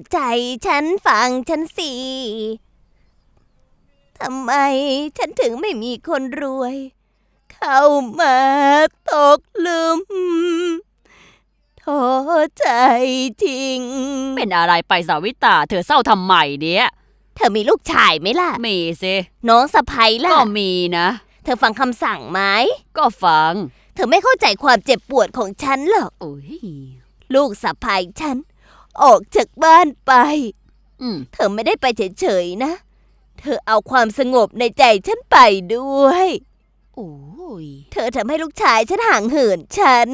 ดใจฉันฟังฉันสิทำไมฉันถึงไม่มีคนรวย เข้ามาตกหลุมท้อใจจริง เป็นอะไรไปสาวิตา เธอเศร้าทำไมเนี่ยเธอมีลูกชายไหมล่ะ มีสิน้องสะพ้ยล่ะ ก็มีนะ เธอฟังคำสั่งไหม ก็ฟัง เธอไม่เข้าใจความเจ็บปวดของฉันหรอก โอ้ย ลูกสะพ้ยฉัน ออกจากบ้านไป อืม เธอไม่ได้ไปเฉยๆนะ เธอเอาความสงบในใจฉันไปด้วย โอ้ย เธอทำให้ลูกชายฉันห่างเหินฉัน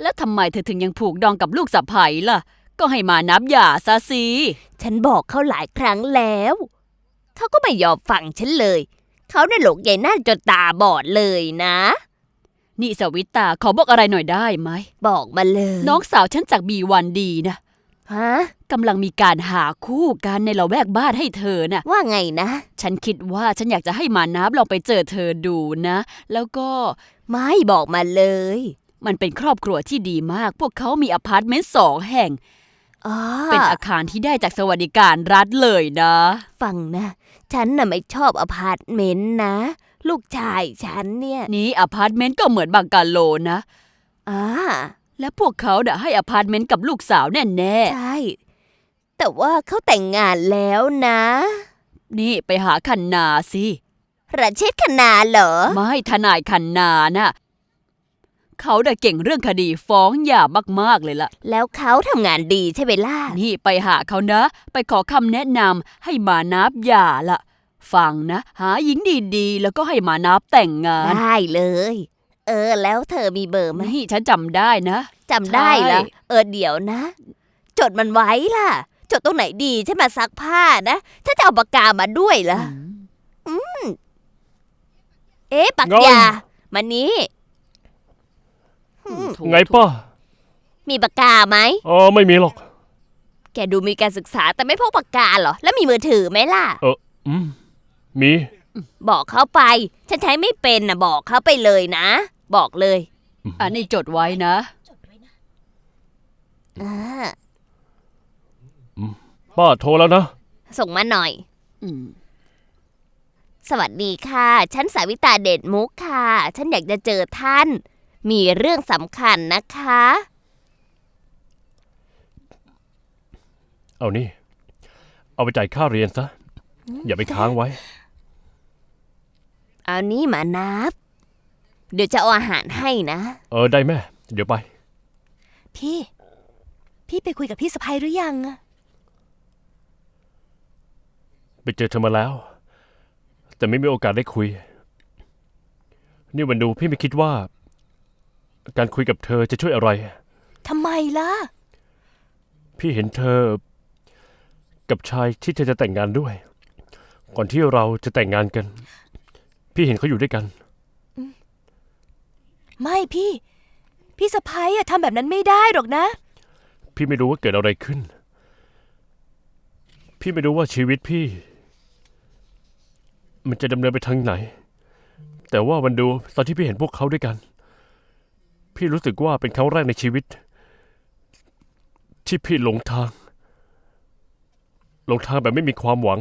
แล้วทำไมเธอถึงยังผูกดองกับลูกสะใภ้ล่ะ ก็ให้มานับหย่าซะสิฉันบอกเขาหลายครั้งแล้ว เขาก็ไม่ยอมฟังฉันเลย เขาน่ะหลงใหญ่นั่นจนตาบอดเลยนะ นี่สาวิตาขอบอกอะไรหน่อยได้ไหม บอกมาเลย น้องสาวฉันจากบีวันดีนะ ฮะกำลังมีการหาคู่กันในละแวกบ้านให้เธอน่ะ ว่าไงนะ ฉันคิดว่าฉันอยากจะให้มานับลองไปเจอเธอดูนะ แล้วก็ไม่บอกมาเลย มันเป็นครอบครัวที่ดีมาก พวกเขามีอพาร์ตเมนต์สองแห่ง อ๋อเป็นอาคารที่ได้จากสวัสดิการรัฐเลยนะ ฟังนะ ฉันน่ะไม่ชอบอพาร์ตเมนต์นะ ลูกชายฉันเนี่ย นี่อพาร์ตเมนต์ก็เหมือนบังกาโลนะ อ่า และพวกเขาเน่ะให้อพาร์ตเมนต์กับลูกสาวแน่ใช่ แต่ว่าเขาแต่งงานแล้วนะ ๆ นี่ไปหาคันนาสิ ประเชษขนาเหรอ ไม่ทนายคันนาน่ะ เขาได้เก่งเรื่องคดีฟ้องหย่ามาก ๆ เลยล่ะ แล้วเขาทำงานดีใช่ไหมล่ะ นี่ไปหาเขานะ ไปขอคำแนะนำให้มานับหย่าล่ะ ฟังนะ หาหญิงดีๆ แล้วก็ให้มานับแต่งงาน ได้เลย เออ แล้วเธอมีเบอร์ไหมนี่ฉันจำได้นะ จำได้เหรอใช่เออเดี๋ยวนะ จดมันไว้ล่ะ จดตรงไหนดีฉันมาซักผ้านะฉันจะเอาปากกามาด้วยล่ะเอ๊ะปากไงยามานี้อืมถูกไงป้ามีปากกาไหมอ๋อไม่มีหรอก แกดูมีการศึกษาแต่ไม่พกปากกาเหรอ แล้วมีมือถือไหมล่ะ อืม มี บอกเขาไป ฉันใช้ไม่เป็นนะบอกเขาไปเลยนะ บอกเลย อันนี้จดไว้นะอ่าป้าโทรแล้วนะ ส่งมาหน่อย อืม สวัสดีค่ะ ฉันสาวิตาเดชมุกค่ะ ฉันอยากจะเจอท่าน มีเรื่องสำคัญนะคะ เอานี่ เอาไปจ่ายค่าเรียนซะ อย่าไปค้างไว้ เอานี่มานับ เดี๋ยวจะเอาอาหารให้นะ เออได้แม่ เดี๋ยวไป พี่ พี่ไปคุยกับพี่สะพ้ยหรือยังอะไปเจอเธอมาแล้ว แต่ไม่มีโอกาสได้คุย นี่วันดูพี่ไม่คิดว่า การคุยกับเธอจะช่วยอะไร ทำไมล่ะ พี่เห็นเธอ กับชายที่เธอจะแต่งงานด้วย ก่อนที่เราจะแต่งงานกัน พี่เห็นเขาอยู่ด้วยกัน ไม่พี่ พี่สะพ้ยอะทำแบบนั้นไม่ได้หรอกนะ พี่ไม่รู้ว่าเกิดอะไรขึ้น พี่ไม่รู้ว่าชีวิตพี่ มันจะดำเนินไปทางไหน แต่ว่าวันดูตอนที่พี่เห็นพวกเขาด้วยกัน พี่รู้สึกว่าเป็นครั้งแรกในชีวิต ที่พี่หลงทาง หลงทางแบบไม่มีความหวัง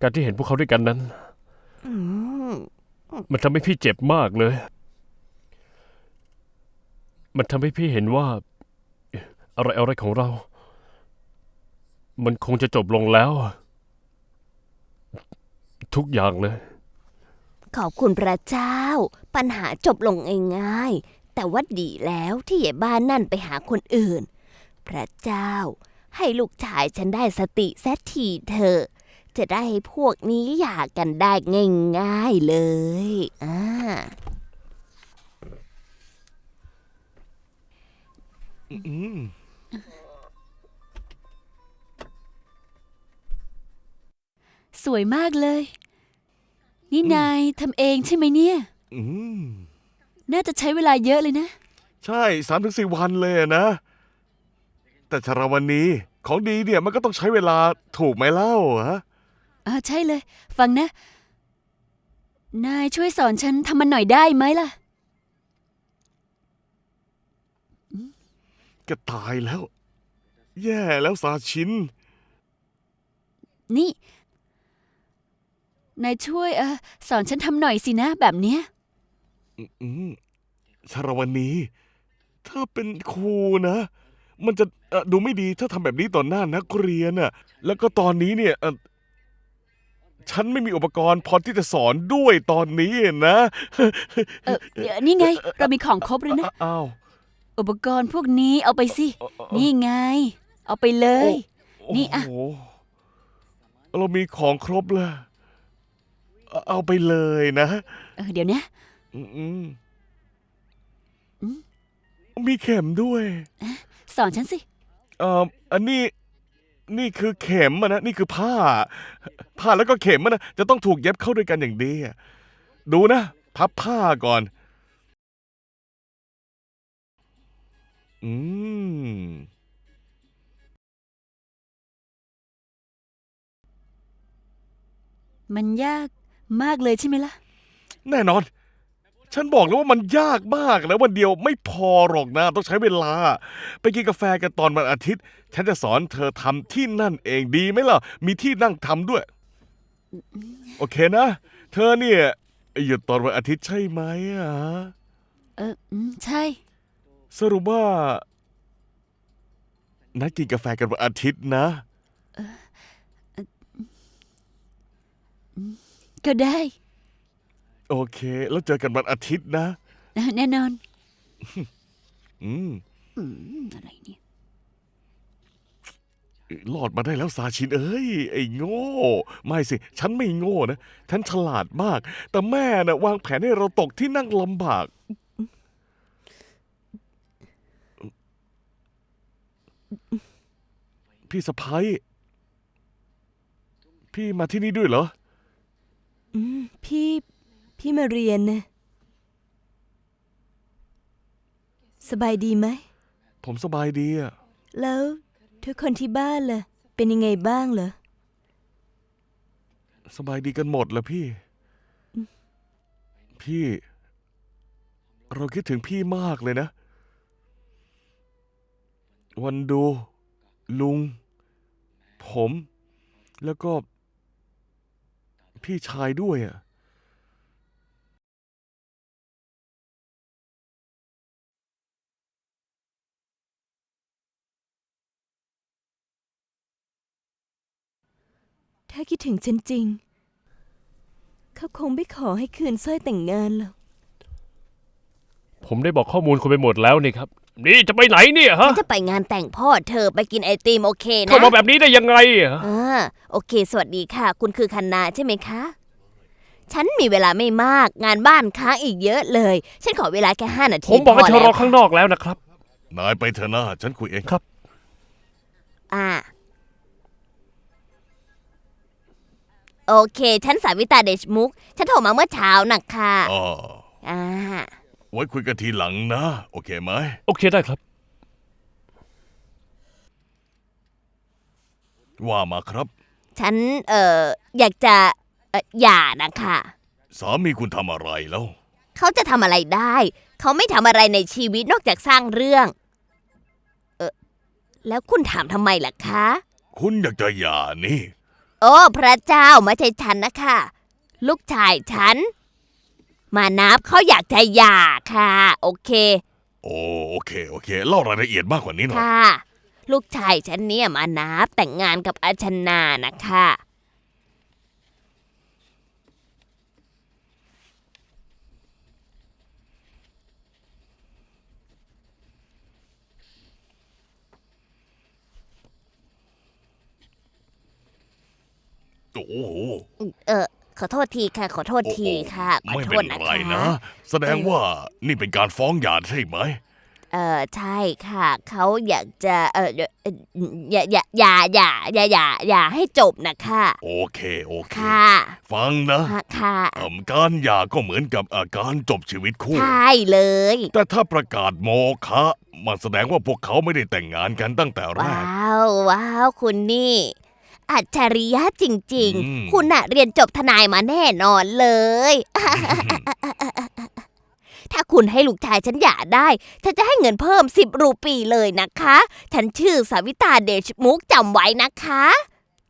การที่เห็นพวกเขาด้วยกันนั้นอืมมันทำให้พี่เจ็บมากเลย มันทำให้พี่เห็นว่า อะไรอะไรของเรา มันคงจะจบลงแล้ว ทุกอย่างเลย ขอบคุณพระเจ้า ปัญหาจบลงง่ายๆ แต่ว่าดีแล้วที่ใหญ่บ้านนั่นไปหาคนอื่น พระเจ้า ให้ลูกชายฉันได้สติแซททีเถอะจะได้ให้พวกนี้หย่ากันได้ง่ายๆเลยอ่า สวยมากเลย นี่นายทำเองใช่ไหมเนี่ย อืมน่าจะใช้เวลาเยอะเลยนะ ใช่สามถึงสี่วันเลยอะนะ แต่ชาราวันนี้ของดีเนี่ยมันก็ต้องใช้เวลาถูกไหมเล่าฮะอ่าใช่เลย ฟังนะ นายช่วยสอนฉันทำมันหน่อยได้ไหมล่ะ แกตายแล้ว แย่แล้วซาชิน นี่นายช่วยเออสอนฉันทำหน่อยสินะแบบเนี้ย อืมชารวันนี้ ถ้าเป็นครูนะ มันจะเอ่อดูไม่ดีถ้าทำแบบนี้ต่อหน้านักเรียนน่ะ แล้วก็ตอนนี้เนี่ยเอ่อฉันไม่มีอุปกรณ์พอที่จะสอนด้วยตอนนี้นะ เออเดี๋ยวนี่ไง เรามีของครบเลยนะ อ้าว อุปกรณ์พวกนี้เอาไปสิเอ่อเอ่อนี่ไง เอาไปเลย นี่อะ โโหเรามีของครบเลยเอาเอาไปเลยนะ เออเดี๋ยวนะ อืมอืมอืม มีเข็มด้วยสอนฉันสิ เอ่ออันนี้ นี่คือเข็มอะนะ นี่คือผ้า ผ้าแล้วก็เข็มอะนะ จะต้องถูกเย็บเข้าด้วยกันอย่างดีอะดูนะ พับผ้าก่อน อืม มันยากมากเลยใช่ไหมล่ะ แน่นอน ฉันบอกแล้วว่ามันยากมากนะวันเดียวไม่พอหรอกนะ ต้องใช้เวลา ไปกินกาแฟกันตอนวันอาทิตย์ ฉันจะสอนเธอทำที่นั่นเองดีไหมล่ะ มีที่นั่งทำด้วย โอเคนะ เธอเนี่ยหยุดตอนวันอาทิตย์ใช่ไหมอะ เอออืมใช่ สรุปว่า นัดกินกาแฟกันวันอาทิตย์นะ ก็ได้ โอเค แล้วเจอกันวันอาทิตย์นะ แน่นอน อืม อืม อะไรเนี่ยรอดมาได้แล้วซาชินเอ้ย ไอ้โง่ ไม่สิ ฉันไม่โง่นะ ฉันฉลาดมาก แต่แม่น่ะวางแผนให้เราตกที่นั่งลำบาก พี่สะพ้ยพี่มาที่นี่ด้วยเหรอ อืมพี่ พี่มาเรียนนะสบายดีไหม ผมสบายดีอะแล้วทุกคนที่บ้านล่ะ เป็นยังไงบ้างเหรอ สบายดีกันหมดแล้วพี่ พี่ เราคิดถึงพี่มากเลยนะ วันดู ลุง ผม แล้วก็ พี่ชายด้วยอะ ถ้าคิดถึงฉันจริง เขาคงไม่ขอให้คืนสร้อยแต่งงานหรอก ผมได้บอกข้อมูลคุณไปหมดแล้วนี่ครับ นี่จะไปไหนเนี่ยฮะ ฉันจะไปงานแต่งพ่อเธอไปกินไอติมโอเคนะเข้ามาแบบนี้ได้ยังไงอะอ่าโอเค สวัสดีค่ะ คุณคือคันนาใช่ไหมคะ ฉันมีเวลาไม่มาก งานบ้านค้างอีกเยอะเลย ฉันขอเวลาแค่ห้านาทีผมบอกให้เธอรอแล้วข้างนอกแล้วนะครับ นายไปเถอะนะฉันคุยเองครับ อ่า โอเค ฉันสาวิตาเดชมุก ฉันโทรมาเมื่อเช้านักค่ะ อ๋อ อ่า ไว้คุยกันทีหลังนะ โอเคไหม โอเคได้ครับ ว่ามาครับ ฉันเอ่ออยากจะเอ่อหย่านะคะ สามีคุณทำอะไรแล้ว เขาจะทำอะไรได้ เขาไม่ทำอะไรในชีวิตนอกจากสร้างเรื่อง เออแล้วคุณถามทำไมล่ะคะ คุณอยากจะหย่านี่ โอ้ พระเจ้าไม่ใช่ฉันนะคะ ลูกชายฉัน มานับเขาอยากจะหย่าค่ะ โอเค โอ้โอเค โอเค เล่ารายละเอียดมากกว่านี้หน่อย ค่ะ ลูกชายฉันเนี่ยมานับแต่งงานกับอาชนานะคะ โอ้โห เออ ขอโทษทีค่ะ ขอโทษทีค่ะ ขอไม่โทเป็ษนนะไรคะนะ แสดงว่านี่เป็นการฟ้องหย่าใช่ไหม เออใช่ค่ะ เขาอยากจะเออเอ่ออย่าอย่าอย่าอย่าอย่าอย่าอย่าให้จบนะคะโอเคโอเค ค่ะฟังนะค่ะค่ะเอิ่มการหย่าก็เหมือนกับอาการจบชีวิตคู่ ใช่เลย แต่ถ้าประกาศโมฆะมันแสดงว่าพวกเขาไม่ได้แต่งงานกันตั้งแต่แรว้ากวว้าวคุณนี่ อัจฉริยะจริง อืม ๆ คุณน่ะเรียนจบทนายมาแน่นอนเลย ถ้าคุณให้ลูกชายฉันหย่าได้ ฉันจะให้เงินเพิ่มสิบรูปีเลยนะคะ ฉันชื่อสาวิตาเดชมุกจำไว้นะคะ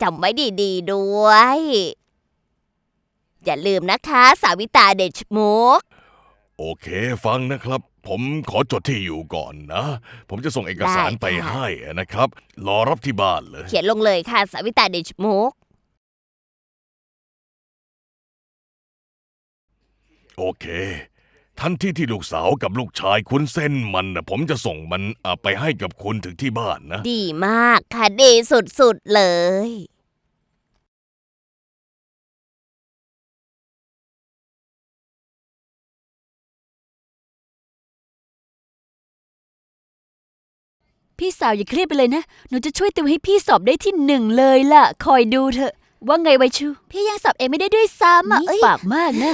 จำไว้ดีๆด้วย อย่าลืมนะคะ สาวิตาเดชมุก โอเคฟังนะครับ ผมขอจดที่อยู่ก่อนนะ ผมจะส่งเอกสารได้ไปค่ะให้นะครับ รอรับที่บ้านเลย เขียนลงเลยค่ะสาวิตาเดชมุกโอเค ทันทีที่ลูกสาวกับลูกชายคุณเส้นมันน่ะผมจะส่งมันอะไปให้กับคุณถึงที่บ้านนะ ดีมากค่ะ ดีสุดๆเลย พี่สาวอย่าเครียดไปเลยนะ หนูจะช่วยติวให้พี่สอบได้ที่หนึ่งเลยล่ะ คอยดูเถอะ ว่าไงไวชู พี่ยังสอบเองไม่ได้ด้วยซ้ำอะนี่เอ้ยปากมากนะ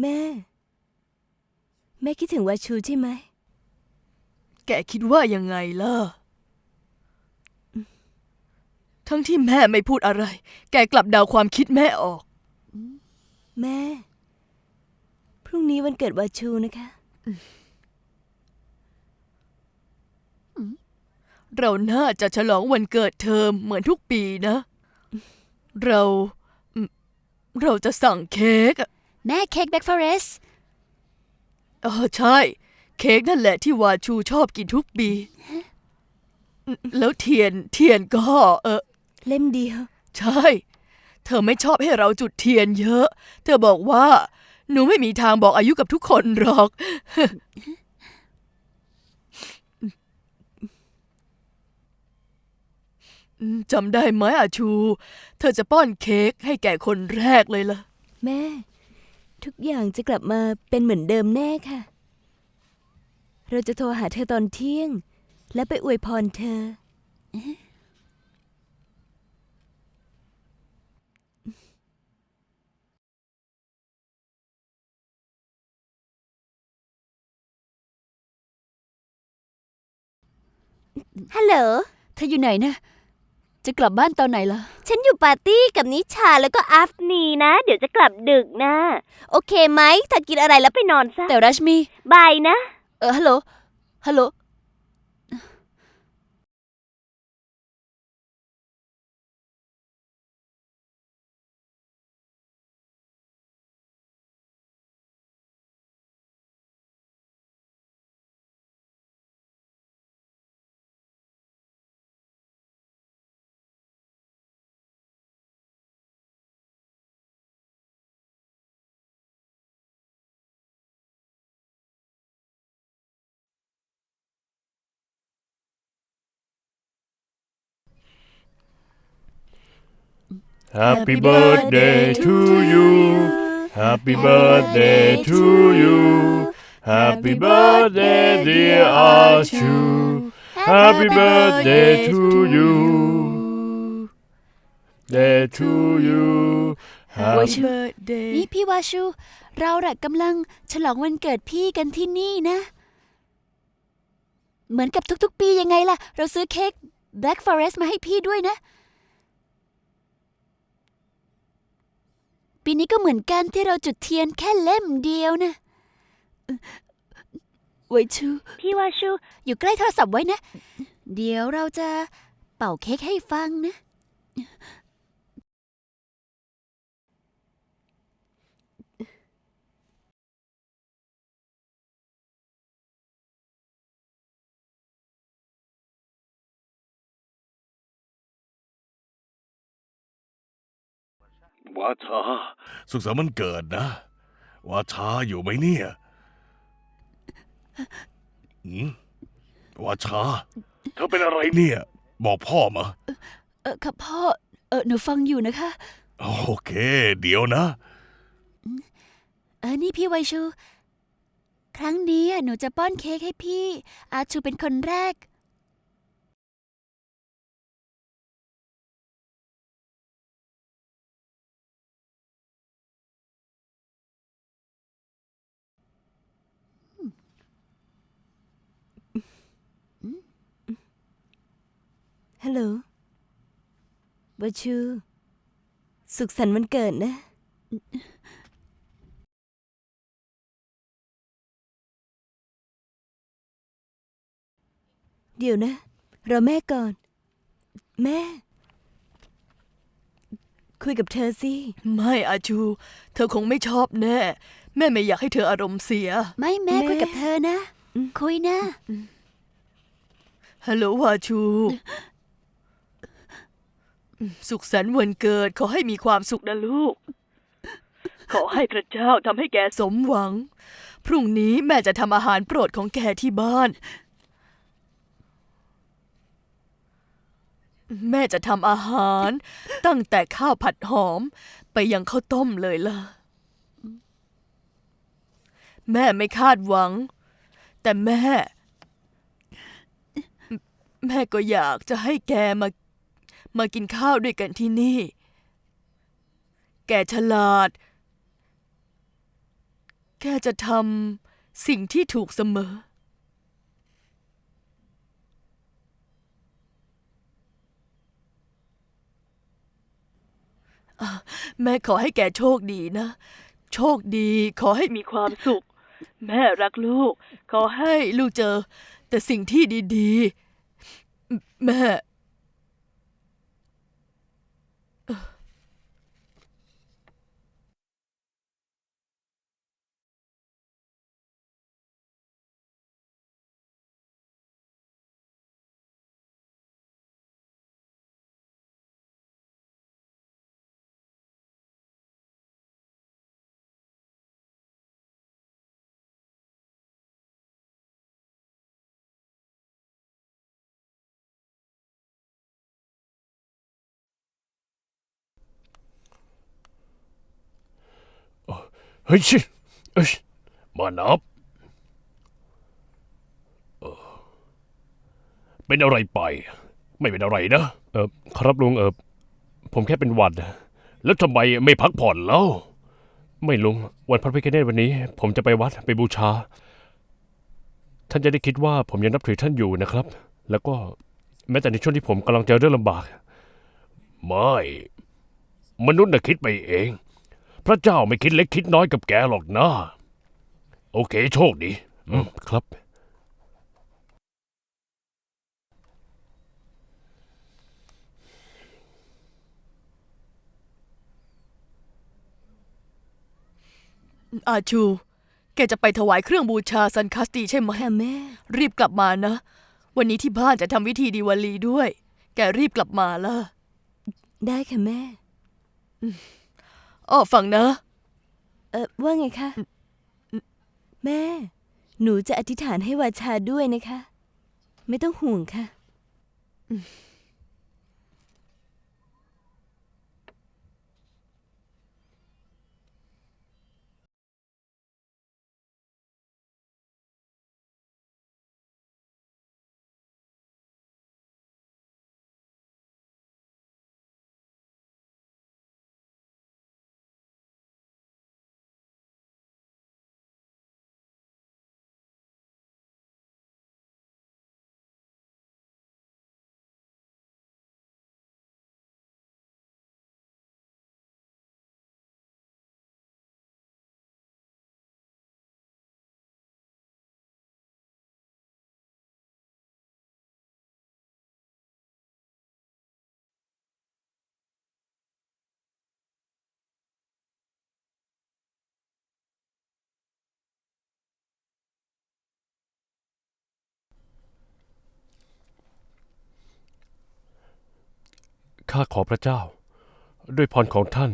แม่ แม่คิดถึงวาชูใช่ไหม แกคิดว่ายังไงล่ะ ทั้งที่แม่ไม่พูดอะไร แกกลับเดาความคิดแม่ออก แม่ พรุ่งนี้วันเกิดวาชูนะคะ เราน่าจะฉลองวันเกิดเธอเหมือนทุกปีนะ เราอืมเราจะสั่งเค้กอะ แม่เค้กแบ็กฟอเรสเออใช่ เค้กนั่นแหละที่วาชูชอบกินทุกปี แล้วเทียนเทียนก็ เออ เล่มเดียว ใช่ เธอไม่ชอบให้เราจุดเทียนเยอะ เธอบอกว่า หนูไม่มีทางบอกอายุกับทุกคนหรอกอืมจำได้ไหมอาชู เธอจะป้อนเค้กให้แก่คนแรกเลยล่ะ แม่ ทุกอย่างจะกลับมาเป็นเหมือนเดิมแน่ค่ะ เราจะโทรหาเธอตอนเที่ยง และไปอวยพรเธอ ฮัลโหล เธออยู่ไหนนะ จะกลับบ้านตอนไหนล่ะ ฉันอยู่ปาร์ตี้กับนิชาแล้วก็อัฟนีนะ เดี๋ยวจะกลับดึกนะ โอเคไหมเธอกินอะไรแล้วไปนอนซะแต่รัชมี บายนะ เออฮัลโหลฮัลโหล Happy birthday to you Happy birthday to you Happy birthday dear Ashu Happy birthday to you Day to you วา Happy ชู birthday นี่พี่วาชู เราอะกำลังฉลองวันเกิดพี่กันที่นี่นะ เหมือนกับทุกๆ ปียังไงล่ะ เราซื้อเค้ก Black Forest มาให้พี่ด้วยนะ ปีนี้ก็เหมือนกันที่เราจุดเทียนแค่เล่มเดียวนะเอ่อไว้ชูพี่วาชูอยู่ใกล้โทรศัพท์ไว้นะ เดี๋ยวเราจะเป่าเค้กให้ฟังนะ วาชา สุขสันต์วันเกิดนะ วาชาอยู่ไหมเนี่ยหืมวาชา เธอเป็นอะไรเนี่ย บอกพ่อมา เออค่ะพ่อ เออหนูฟังอยู่นะคะ โอเค เดี๋ยวนะ เออนี่พี่ไวชู ครั้งนี้หนูจะป้อนเค้กให้พี่ อาชูเป็นคนแรก ฮัลโหลบาชู สุขสันต์วันเกิดนะ เดี๋ยวนะ รอแม่ก่อน แม่ คุยกับเธอสิ ไม่อาชูเธอคงไม่ชอบแน่ แม่ไม่อยากให้เธออารมณ์เสีย ไม่แม่แม่ คุยกับเธอนะ คุยนะ ฮัลโหลวาชู สุขสันต์วันเกิด ขอให้มีความสุขนะลูก ขอให้พระเจ้าทำให้แกสมหวัง พรุ่งนี้แม่จะทำอาหารโปรดของแกที่บ้าน แม่จะทำอาหาร ตั้งแต่ข้าวผัดหอม ไปยังข้าวต้มเลยล่ะ แม่ไม่คาดหวัง แต่แม่ แม่ก็อยากจะให้แกมา มากินข้าวด้วยกันที่นี่ แกฉลาด แกจะทำสิ่งที่ถูกเสมออะแม่ขอให้แกโชคดีนะ โชคดีขอให้มีความสุข แม่รักลูก ขอให้ลูกเจอ แต่สิ่งที่ดี ๆ แม่ ฮ้ยชิเอ้ยมานับเออเป็นอะไรไป ไม่เป็นอะไรนะ เออครับลุงเออผมแค่เป็นหวัด แล้วทำไมไม่พักผ่อนเล่า ไม่ลุง วันพระพิฆเนศวันนี้ ผมจะไปวัดไปบูชา ท่านจะได้คิดว่าผมยังนับถือท่านอยู่นะครับ แล้วก็แม้แต่ในช่วงที่ผมกำลังเจอเรื่องลำบาก ไม่ มนุษย์น่ะคิดไปเอง พระเจ้าไม่คิดเล็กคิดน้อยกับแกหรอกนะ โอเคโชคดีอืมครับ อาชู แกจะไปถวายเครื่องบูชาซันคัสตีใช่ไหมค่ะแม่ รีบกลับมานะ วันนี้ที่บ้านจะทำวิธีดีวาลีด้วย แกรีบกลับมาล่ะ ได้ค่ะแม่อ้ อฟังนะ เออว่าไงคะ แม่ หนูจะอธิษฐานให้วาชาด้วยนะคะ ไม่ต้องห่วงค่ะ ข้าขอพระเจ้า ด้วยพรของท่าน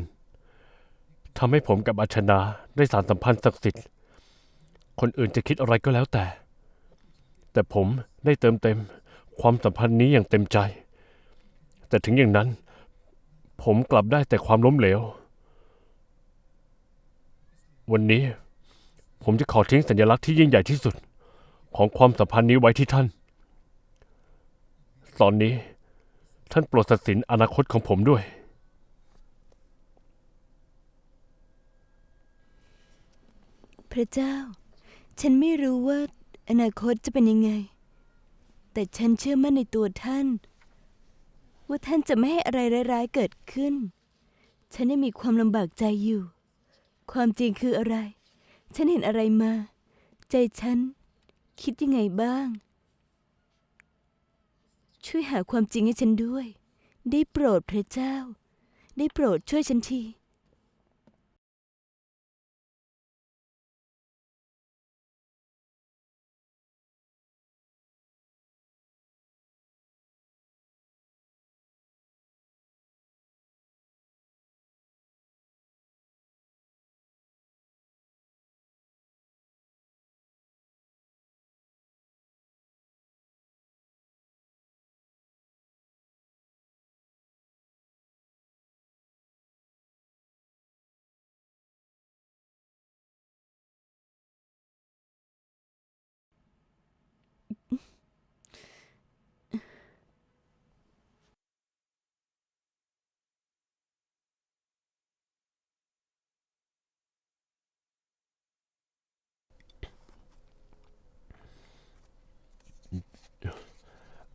ทำให้ผมกับอาชนาได้สารสัมพันธ์ศักดิ์สิทธิ์ คนอื่นจะคิดอะไรก็แล้วแต่ แต่ผมได้เติมเต็มความสัมพันธ์นี้อย่างเต็มใจ แต่ถึงอย่างนั้น ผมกลับได้แต่ความล้มเหลว วันนี้ ผมจะขอทิ้งสัญลักษณ์ที่ยิ่งใหญ่ที่สุด ของความสัมพันธ์นี้ไว้ที่ท่าน ตอนนี้ ท่านโปรดตัดสินอนาคตของผมด้วย พระเจ้า ฉันไม่รู้ว่าอนาคตจะเป็นยังไง แต่ฉันเชื่อมั่นในตัวท่าน ว่าท่านจะไม่ให้อะไรร้ายๆเกิดขึ้น ฉันยังมีความลำบากใจอยู่ ความจริงคืออะไร ฉันเห็นอะไรมา ใจฉันคิดยังไงบ้าง ช่วยหาความจริงให้ฉันด้วย ได้โปรดพระเจ้า ได้โปรดช่วยฉันที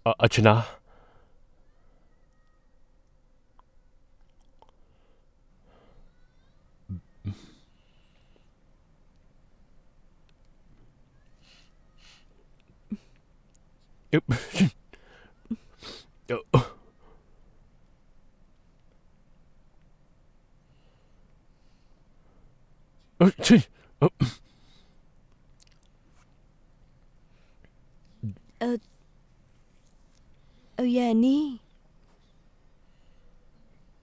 เอ่ออาชนะอึ๊ บเอ่อเอ้ยชิเอ่อเอายา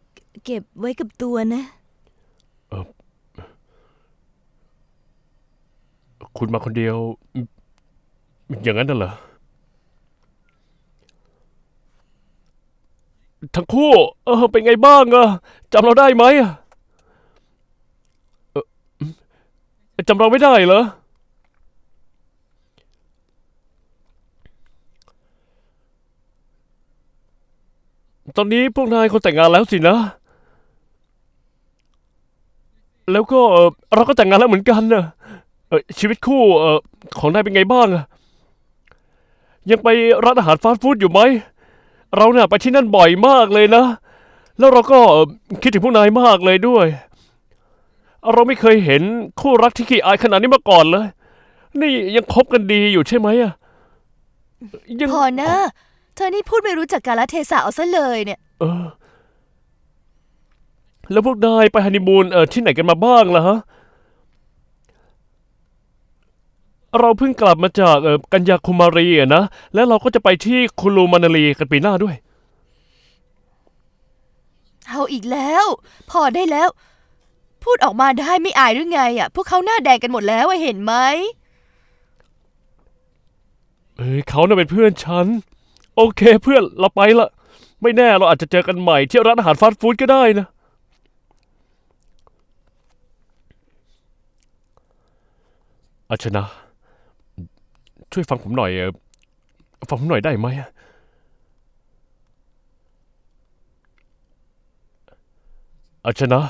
นี่ เก็บไว้กับตัวนะคุณมาคนเดียว อย่างนั้นน่ะเหรอ ทั้งคู่ เออ เป็นไงบ้างอะจำเราได้ไหมอะเออจำเราไม่ได้เหรอ ตอนนี้พวกนายคนแต่งงานแล้วสินะ แล้วก็เอ่อเราก็แต่งงานแล้วเหมือนกันนะเออชีวิตคู่เออของนายเป็นไงบ้างอะยังไปร้านอาหารฟาสต์ฟู้ดอยู่ไหม เราเนี่ยไปที่นั่นบ่อยมากเลยนะ แล้วเราก็เอ่อคิดถึงพวกนายมากเลยด้วย เราไม่เคยเห็นคู่รักที่ขี้อายขนาดนี้มาก่อนเลย นี่ยังคบกันดีอยู่ใช่ไหมอะยัง พอนะ ธอนี่พูดไม่รู้จักกาลเทศะเอาซะเลยเนี่ย เออ แล้วพวกนายไปฮันนีมูนเออที่ไหนกันมาบ้างล่ะฮะ เราเพิ่งกลับมาจากเออกัญญาคุมารีอะนะ แล้วเราก็จะไปที่คุลูมานาลีกันปีหน้าด้วย เอาอีกแล้ว พอได้แล้ว พูดออกมาได้ไม่อายหรือไงอะ พวกเขาหน้าแดงกันหมดแล้วอะเห็นไหมเอ้ยเขาน่ะเป็นเพื่อนฉัน โอเคเพื่อนเราไปละ ไม่แน่เราอาจจะเจอกันใหม่ที่ร้านอาหารฟาสต์ฟู้ดก็ได้นะ อาชนะ ช่วยฟังผมหน่อยเออฟังผมหน่อยได้ไหมอะอาชนะ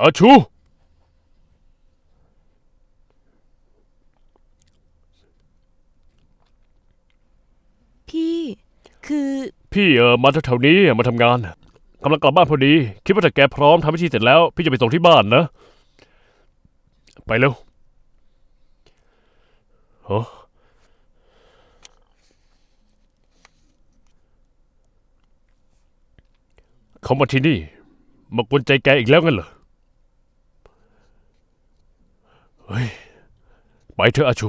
อาชู พี่ คือพี่เออมาแถวๆนี้มาทำงานกำลังกลับบ้านพอดี คิดว่าถ้าแกพร้อมทำพิธีเสร็จแล้ว พี่จะไปส่งที่บ้านนะ ไปเร็วฮะเขามาที่นี่ มากวนใจแกอีกแล้วงั้นเหรอ เฮ้ย ไปเถอะอาชู